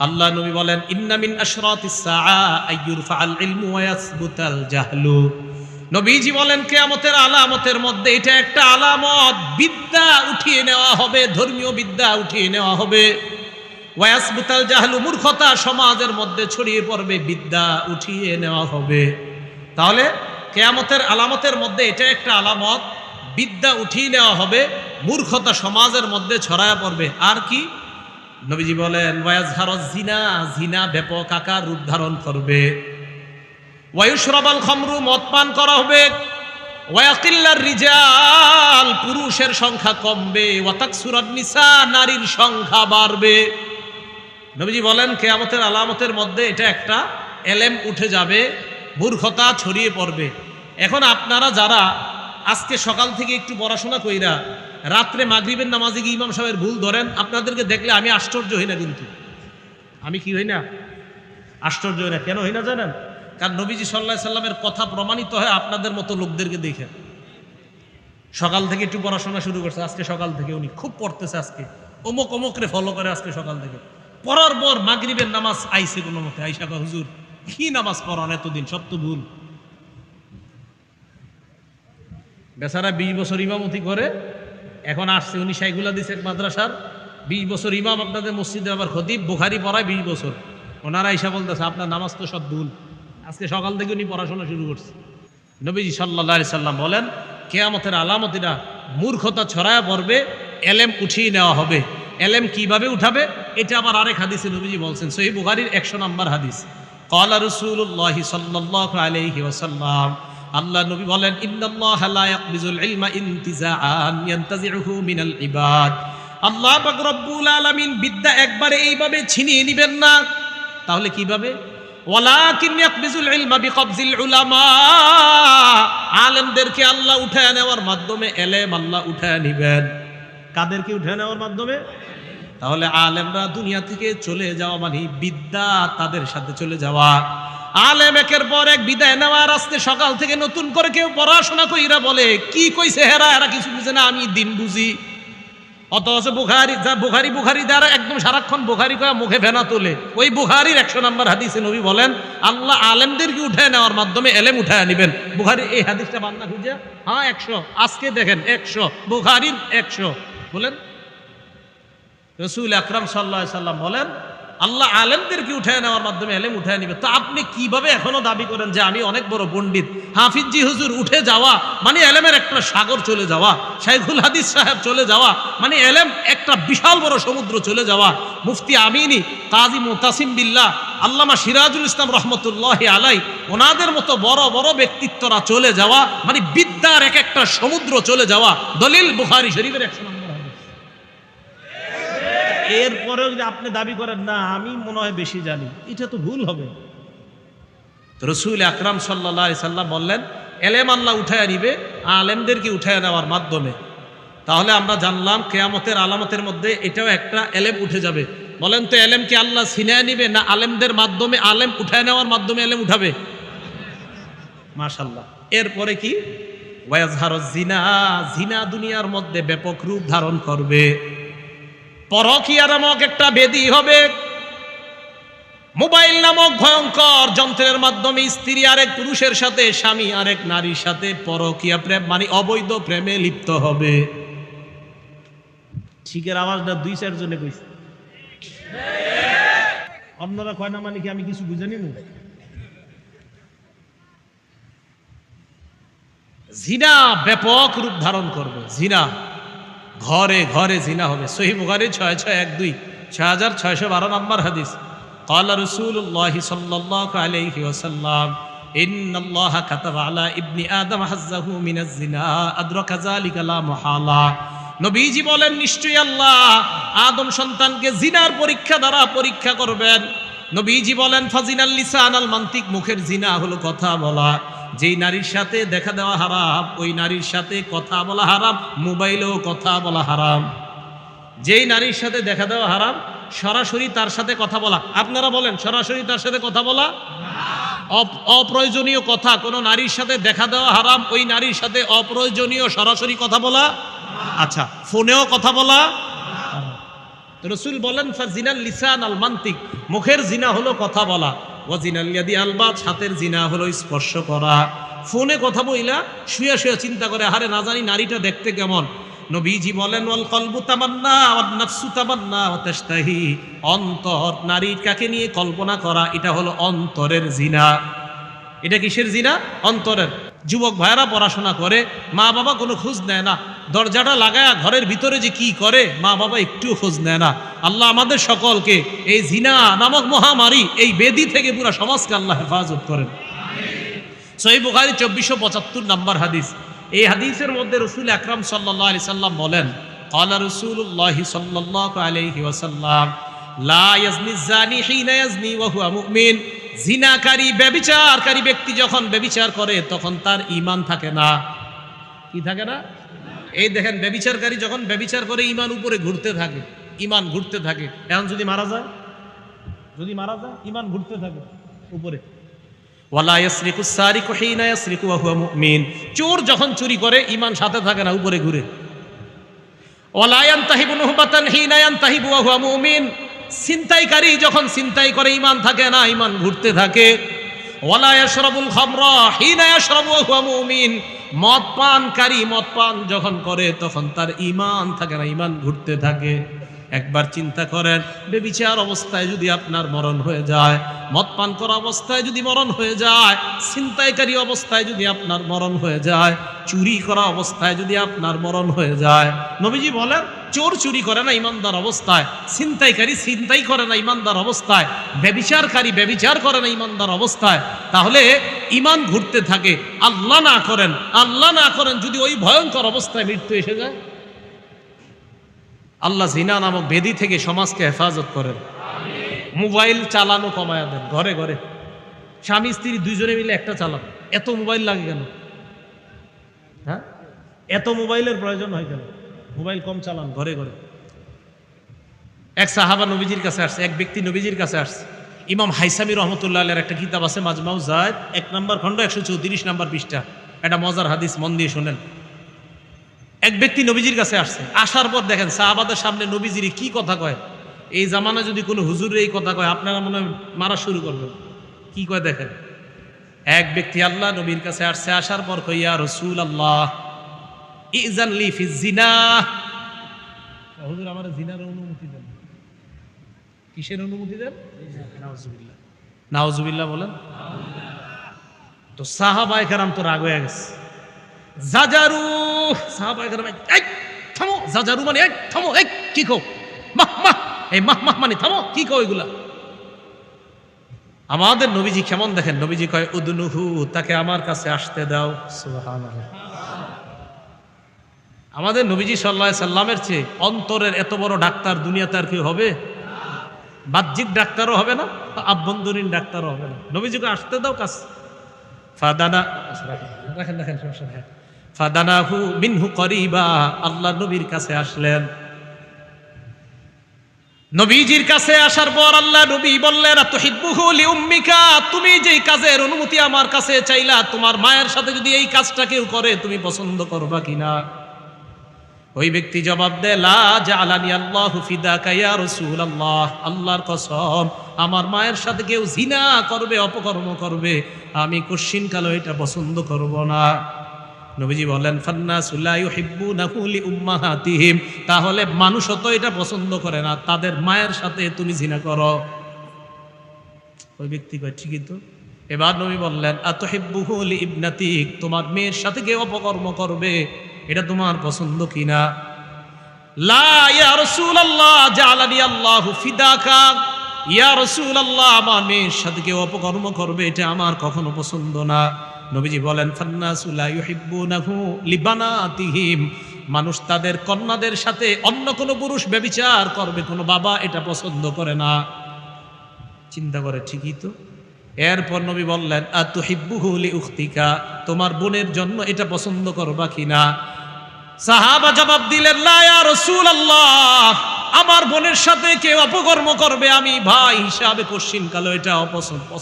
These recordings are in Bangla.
আল্লাহ নবী বলেন ইন্নামিন জাহলু। নবীজি বলেন, কেয়ামতের আলামতের মধ্যে এটা একটা আলামত, বিদ্যা উঠিয়ে নেওয়া হবে, ধর্মীয় বিদ্যা উঠিয়ে নেওয়া হবে। ওয়াসবুতাল জাহলু মূর্খতা সমাজের মধ্যে ছড়িয়ে পড়বে, বিদ্যা উঠিয়ে নেওয়া হবে। তাহলে কেয়ামতের আলামতের মধ্যে এটা একটা আলামত, বিদ্যা উঠিয়ে নেওয়া হবে, মূর্খতা সমাজের মধ্যে ছড়ায় পড়বে। আর কি? নবীজি বলেন জিনা জিনা ব্যাপক আকার রূপ ধারণ করবে। ওয়ায়ুশরাবাল খমরু মদ পান করা হবে। ওয়াকিল্লার রিজাল পুরুষের সংখ্যা কমবে। ওয়াতাকসুরান নিসা নারীর সংখ্যা বাড়বে। নবীজি বলেন, কেয়ামতের আলামতের মধ্যে এটা একটা এলেম উঠে যাবে, মূর্খতা ছড়িয়ে পড়বে। এখন আপনারা যারা আজকে সকাল থেকে একটু পড়াশোনা কইরা রাত্রে মাগরিবের নামাজে গিয়ে ইমাম সাহেবের ভুল ধরেন, আপনাদেরকে দেখলে আমি আশ্চর্য হই না কিন্তু। আমি কি হই না? আশ্চর্য হই না কেন হই না জানেন? কারণ নবীজি সাল্লাহ সাল্লামের কথা প্রমাণিত হয় আপনাদের মতো লোকদেরকে দেখে। সকাল থেকে একটু পড়াশোনা শুরু করছে, আজকে সকাল থেকে উনি খুব পড়তেছে আজকে। অমুক অমুকরে ফলো করে আজকে সকাল থেকে। পড়ার পর মাগরিবের নামাজ আইসে কোনো মতে আইসা হুজুর, কি নামাজ পড়ান এতদিন? সব তো ভুল। বেচারা বিশ বছর ইমামতি করে, এখন আসছে, উনি সাইগুলা দিছে মাদ্রাসার। বিশ বছর ইমাম আপনাদের মসজিদে আবার খতিব, বুখারি পড়ায় বিশ বছর। ওনারা ইসা বলতেছে, আপনার নামাজ তো সব ভুল। আজকে সকাল থেকে উনি পড়াশোনা শুরু করছে। নবীজি সাল্লা সাল্লাম বলেন, কেয়ামতের আলামতিরা মূর্খতা ছড়ায় পড়বে, এলেম উঠিয়ে নেওয়া হবে। এলেম কীভাবে উঠাবে? এটা আবার আরেক হাদিসে নবীজি বলছেন সহি বুখারির একশো নম্বর হাদিস। কলা রসুল্লাহ সাল্লাহ আলাইহি ওয়াসাল্লাম আল্লাহ নবী বলেন, ইন্নাল্লাহ লা ইয়াকবিজুল ইলমা ইনতিজাআন ইয়ানতাজিউহু মিনাল ইবাদ। আল্লাহ পাক রব্বুল আলামিন বিদ্যা একবারে এইভাবে ছিনিয়ে নেবেন না। তাহলে কীভাবে? ওয়ালাকিন ইয়াকবিজুল ইলমা বিকবজিল উলামা। আলেমদেরকে আল্লাহ উঠায় নেওয়ার মাধ্যমে, এলেম আল্লাহ উঠায় নেবেন। কাদেরকে উঠায় নেওয়ার মাধ্যমে? তাহলে আলেমরা দুনিয়া থেকে চলে যাওয়া মানে বিদ্যা তাদের সাথে চলে যাওয়া। আলেম একের পর এক বিদায় নেওয়ার আজকে সকাল থেকে নতুন করে কেউ পড়াশোনা কইরা বলে, কি কইছে হেরা? এরা কিছু বুঝে না, আমি দিন বুঝি। অথচ বুখারি যা বুখারি বুখারি দ্বারা একদম সারাক্ষণ বুখারি কয়া মুখে ভেনা তোলে। ওই বুখারির একশো নম্বর হাদিসে নবী বলেন, আল্লাহ আলেমদেরকে উঠায় নেওয়ার মাধ্যমে এলেম উঠায় নিবেন বুখারি এই হাদিসটা বান্না খুঁজে হ্যাঁ একশো। আজকে দেখেন, একশো। বুখারির একশো। বলেন রসুল আকরাম সাল্লাহ সাল্লাম বলেন, আল্লাহ আলেমদেরকে উঠায় নেওয়ার মাধ্যমে এলেম উঠায় নিবে। তো আপনি কীভাবে এখনও দাবি করেন যে আমি অনেক বড় পণ্ডিত? হাফিজি হুজুর, উঠে যাওয়া মানে এলেমের একটা সাগর চলে যাওয়া, শাইখুল হাদিস সাহেব চলে যাওয়া মানে এলেম একটা বিশাল বড় সমুদ্র চলে যাওয়া। মুফতি আমিনী, কাজী মুতাসিম বিল্লাহ, আল্লামা সিরাজুল ইসলাম রহমতুল্লাহ আলাই, ওনাদের মতো বড় বড় ব্যক্তিত্বরা চলে যাওয়া মানে বিদ্যার এক একটা সমুদ্র চলে যাওয়া। দলিল বুখারি শরীফের একশো এরপরেও যদি আপনি দাবি করেন, না, আমি মনে হয় বেশি জানি। এটা তো ভুল হবে। রসুল আকরাম সাল্লা সাল্লাম বললেন, এলেম আল্লাহ উঠায় নিবে, আলেমদেরকে উঠায় নেওয়ার মাধ্যমে। তাহলে আমরা জানলাম কেয়ামতের আলামতের মধ্যে এটাও একটা এলেম উঠে যাবে। বলেন তো, এলেম কি আল্লাহ সিনায় নিবে, না আলেমদের মাধ্যমে আলেম উঠায় নেওয়ার মাধ্যমে এলেম উঠাবে? মাশাল্লাহ এরপরে কি? ওয়াজহার জিনা জিনা দুনিয়ার মধ্যে ব্যাপক রূপ ধারণ করবে। পরকিয়া নামক একটা বেদি হবে। মোবাইল নামক ভয়ঙ্কর যন্ত্রের মাধ্যমে স্ত্রী আরেক পুরুষের সাথে স্বামী আরেক নারীর সাথে পরকিয়া প্রেম মানে অবৈধ প্রেমে লিপ্ত হবে। ঠিকের আওয়াজটা দুই চারজনে কইছে। অন্যরা কয় না মানে কি আমি কিছু বুঝে নিব জিনা ব্যাপক রূপ ধারণ করবে জিনা। ঘরে ঘরে জিনা হবে সহি বুখারি ছয় ছয় এক দুই ছয় হাজার ছয়শো বারো নম্বর হাদিস قال رسول الله صلى الله عليه وسلم إن الله كتب على ابن آدم حظه من الزنا أدرك ذلك لا محالة নবীজি বলেন নিশ্চয়ই আল্লাহ আদম সন্তানকে জিনার পরীক্ষা দ্বারা পরীক্ষা করবেন নবীজি বলেন ফাজিনাল লিসান আল মান্তিক মুখের জিনা হলো কথা বলা যেই নারীর সাথে দেখা দেওয়া হারাম, ওই নারীর সাথে কথা বলা হারাম, মোবাইলেও কথা বলা হারাম। যেই নারীর সাথে দেখা দেওয়া হারাম, সরাসরি তার সাথে কথা বলা। আপনারা বলেন, সরাসরি তার সাথে কথা বলা? অপ- অপ্রয়োজনীয় কথা, কোনো নারীর সাথে দেখা দেওয়া হারাম, ওই নারীর সাথে অপ্রয়োজনীয় সরাসরি কথা বলা? আচ্ছা ফোনেও কথা বলা? রসুল বলেন, ফাজিনাল লিসান আল মান্তিক মুখের জিনা হলো কথা বলা। ও জিনালিয়াদি আলবাত জিনা হলো স্পর্শ করা। ফোনে কথা বইলা শুয়ে শুয়ে চিন্তা করে হারে না জানি নারীটা দেখতে কেমন। নবীজি বলেন, ওয়াল তামান্না ওয়ান তামান্না অন্তর নারীর কাকে নিয়ে কল্পনা করা, এটা হলো অন্তরের জিনা। এটা কিসের জিনা? অন্তরের। যুবক ভাইয়েরা পড়াশোনা করে মা বাবা কোনো খোঁজ নেয় না। দরজাটা লাগায় ঘরের ভিতরে যে কি করে মা বাবা একটুও খোঁজ নেয় না আল্লাহ আমাদের সকলকে এই জিনা নামক মহামারী এই বেদি থেকে পুরো সমাজকে আল্লাহ হেফাজত করেন সহি বুখারি চব্বিশশো পঁচাত্তর নাম্বার হাদিস এই হাদিসের মধ্যে রসুল আকরাম সাল্লাহ আলি সাল্লাম বলেন قال رسول الله صلى الله عليه وسلم لا يزني الزاني حين يزني وهو مؤمن জিনাকারী ব্যভিচারকারী ব্যক্তি যখন ব্যভিচার করে তখন তার ঈমান থাকে না কি থাকে না এই দেখেন ব্যভিচারকারী যখন ব্যভিচার করে ইমান উপরে ঘুরতে থাকে ইমান ঘুরতে থাকে, এখন যদি মারা যায়? যদি মারা যায় ইমান ঘুরতে থাকে উপরে। চোর যখন চুরি করে ইমান সাথে থাকে না, উপরে ঘুরে। ছিনতাইকারী যখন ছিনতাই করে ইমান থাকে না ইমান ঘুরতে থাকে। মদ পানকারী মদ পান যখন করে তখন তার ইমান থাকে না ইমান ঘুরতে থাকে। একবার চিন্তা করেন, বেবিচার অবস্থায় যদি আপনার মরণ হয়ে যায় মদ পান করা অবস্থায় যদি মরণ হয়ে যায়, ছিনতাইকারী অবস্থায় যদি আপনার মরণ হয়ে যায়, চুরি করা অবস্থায় যদি আপনার মরণ হয়ে যায়, নবীজি বলেন, চোর চুরি করে না ইমানদার অবস্থায়, ছিনতাইকারী ছিনতাই করে না ইমানদার অবস্থায় ব্যবিচারকারী ব্যবিচার করে না ইমানদার অবস্থায়, তাহলে ইমান ঘুরতে থাকে, আল্লাহ না করেন, আল্লাহ না করেন যদি ওই ভয়ঙ্কর অবস্থায় মৃত্যু এসে যায়। আল্লাহ জিনা নামক বেদি থেকে সমাজকে হেফাজত করেন। মোবাইল চালানো কমায়া দেন, ঘরে ঘরে। স্বামী, স্ত্রী দুইজনে মিলে একটা চালান। এত মোবাইল লাগে কেন? হ্যাঁ? এত মোবাইলের প্রয়োজন হয় কেন? মোবাইল কম চালান, ঘরে ঘরে। এক সাহাবা নবীজির কাছে আসছে, এক ব্যক্তি নবীজির কাছে আসছে। ইমাম হাইসামি রহমতুল্লাহ আলের একটা কিতাব আছে, মাজমাউ জায়দ, এক নম্বর খণ্ড, একশো চৌত্রিশ নম্বর পৃষ্ঠা। একটা মজার হাদিস, মন দিয়ে শোনেন। এক ব্যক্তি নবীজির কাছে আসছে। আসার পর দেখেন সাহাবাদের সামনে নবীজির কি কথা কয়? এই জামানা যদি কোনো হুজুর এই কথা কয়, আপনারা মনে মারা শুরু করবেন। কি কয় দেখেন? এক ব্যক্তি আল্লাহ নবীর কাছে আসছে, আসার পর কইয়া রসুল আল্লাহ হুজুর, আমার জিনার অনুমতি দেন। কিসের অনুমতি দেন? নাউজুবিল্লাহ। বলেন? তো সাহাবায়ে তো রাগ হয়ে গেছে। জাজারু থামো জাজারু মানে এই থামো এই কি কো মাহ মাহ এই মাহ মাহ মানে থামো কি কো এগুলা? আমাদের নবীজি কেমন দেখেন? নবীজি কয় উদনুহু তাকে আমার কাছে আসতে দাও। আমাদের নবীজি সাল্লাহ সাল্লামের চেয়ে অন্তরের এত বড় ডাক্তার দুনিয়াতে আর কেউ হবে? বাহ্যিক ডাক্তারও হবে না আভ্যন্তরীণ ডাক্তারও হবে না। নবীজিকে আসতে দাও কাজ ফাদানা রাখেন রাখেন সমস্যা ফাদানাহু মিনহু করিবা, আল্লাহ নবীর কাছে আসলেন। নবীজির কাছে আসার পর আল্লাহ নবী বললেন লিউম্মিকা, তুমি যেই কাজের অনুমতি আমার কাছে চাইলা, তোমার মায়ের সাথে যদি এই কাজটা কেউ করে, তুমি পছন্দ করবা কিনা? ওই ব্যক্তি জবাব রাসূলুল্লাহ, আল্লাহর কসম, আমার মায়ের সাথে কেউ জিনা করবে, অপকর্ম করবে, আমি কোশ্চিন কালো এটা পছন্দ করব না। নবীজি বলেন উম্মাহাতিহিম। তাহলে মানুষও তো এটা পছন্দ করে না, তাদের মায়ের সাথে তুমি জিনা করো। ওই ব্যক্তি কয়, ঠিকই তো। এবার নবী বললেন, আতহিব্বুহু লি ইবনাতিক, তোমার মেয়ের সাথে কেউ অপকর্ম করবে? এটা তোমার পছন্দ কিনা? লা ইয়া রাসূলুল্লাহ, জালানি আল্লাহু ফিদাকা। ইয়া রাসূলুল্লাহ, আমার মেয়ের সাথে কেউ অপকর্ম করবে, এটা আমার কখনো পছন্দ না। নবীজি বলেন লিবানাতিহিম। মানুষ তাদের কন্যাদের সাথে অন্য কোনো পুরুষ ব্যভিচার করবে, কোনো বাবা এটা পছন্দ করে না। চিন্তা করে ঠিকই তো। এরপর নবী বললেন, আতুহিব্বুহু লি উখতিকা তোমার বোনের জন্য এটা পছন্দ করবা কিনা? সাহাবা জবাব দিলেন, লা ইয়া আল্লাহ আমার বোনের সাথে কেউ অপকর্ম করবে, আমি ভাই হিসাবে পশ্চিমকালে এটা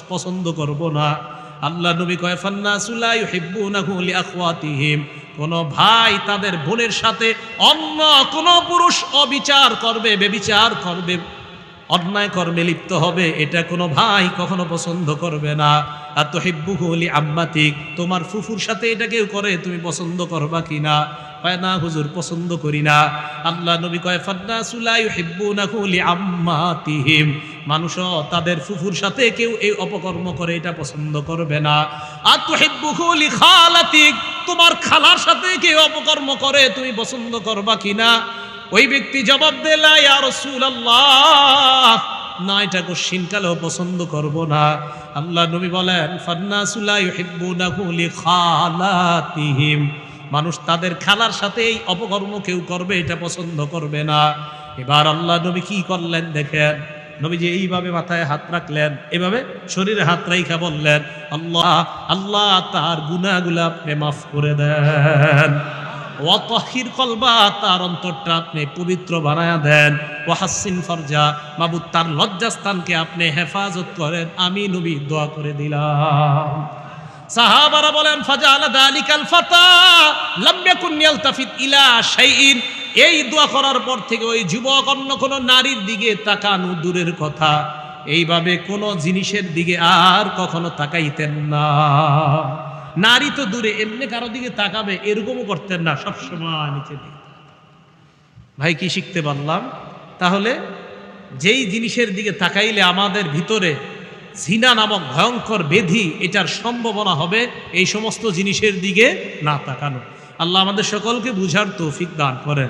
পছন্দ করব না। আল্লাহ নবী কয় ফান্নাসুলা ইউহিব্বুনাহু লিআখওয়াতিহিম। কোন ভাই তাদের বোনের সাথে অন্য কোন পুরুষ অবিচার করবে, বেবিচার করবে। অন্যায় কর্মে লিপ্ত হবে, এটা কোনো ভাই কখনো পছন্দ করবে না। আর তো হেব্বু হিব্বুহুলি আম্মাতিক, তোমার ফুফুর সাথে এটা কেউ করে, তুমি পছন্দ করবা কিনা? কয় না, হুজুর, পছন্দ করি না। আল্লাহ নবী কয় ফান্না সুলাই হিব্বুনাহু লি আম্মাতিহিম। মানুষও তাদের ফুফুর সাথে কেউ এই অপকর্ম করে, এটা পছন্দ করবে না। আর তো হিব্বুহু লি খালাতিক, তোমার খালার সাথে কেউ অপকর্ম করে, তুমি পছন্দ করবা কিনা? ওই ব্যক্তি জবাব দিলা ইয়া রাসূলুল্লাহ। না, এটা কোশ্চিনকালেও পছন্দ করব না। আল্লাহ নবী বলেন ফান্নাসুলা ইউহিব্বুনাহু লিখালাতিহিম। মানুষ তাদের খালার সাথে এই অপকর্ম কেউ করবে, এটা পছন্দ করবে না। এবার আল্লাহ নবী কি করলেন দেখেন? নবী যে এইভাবে মাথায় হাত রাখলেন, এভাবে শরীরে হাত রাইখা বললেন, আল্লাহ আল্লাহ, তার গুনাহগুলো আপনি মাফ করে দেন। ওয়াতহির কলবা, তার অন্তরটা আপনি পবিত্র বানায়া দেন। ওয়াহাসিন ফরজা, মাবুদ তার লজ্জাস্থানকে আপনি হেফাজত করেন। আমি নবী, দোয়া করে দিলাম। সাহাবারা বলেন, ফাজাল দালিকাল ফাতা, লাম ইয়াকুন ইয়ালতাফিত ইলা শাইইন। এই দোয়া করার পর থেকে ওই যুবক অন্য কোনো নারীর দিকে তাকানো দূরের কথা। এইভাবে কোনো জিনিসের দিকে আর কখনো তাকাইতেন না। নারী তো দূরে, এমনি কারও দিকে তাকাবে, এরকমও করতেন না, সবসময় নিচে দিকে ভাই, কি শিখতে পারলাম? তাহলে যেই জিনিসের দিকে তাকাইলে আমাদের ভিতরে ঝিনা নামক ভয়ঙ্কর বেধি, এটার সম্ভাবনা হবে এই সমস্ত জিনিসের দিকে না তাকানো। আল্লাহ আমাদের সকলকে বুঝার তৌফিক দান করেন।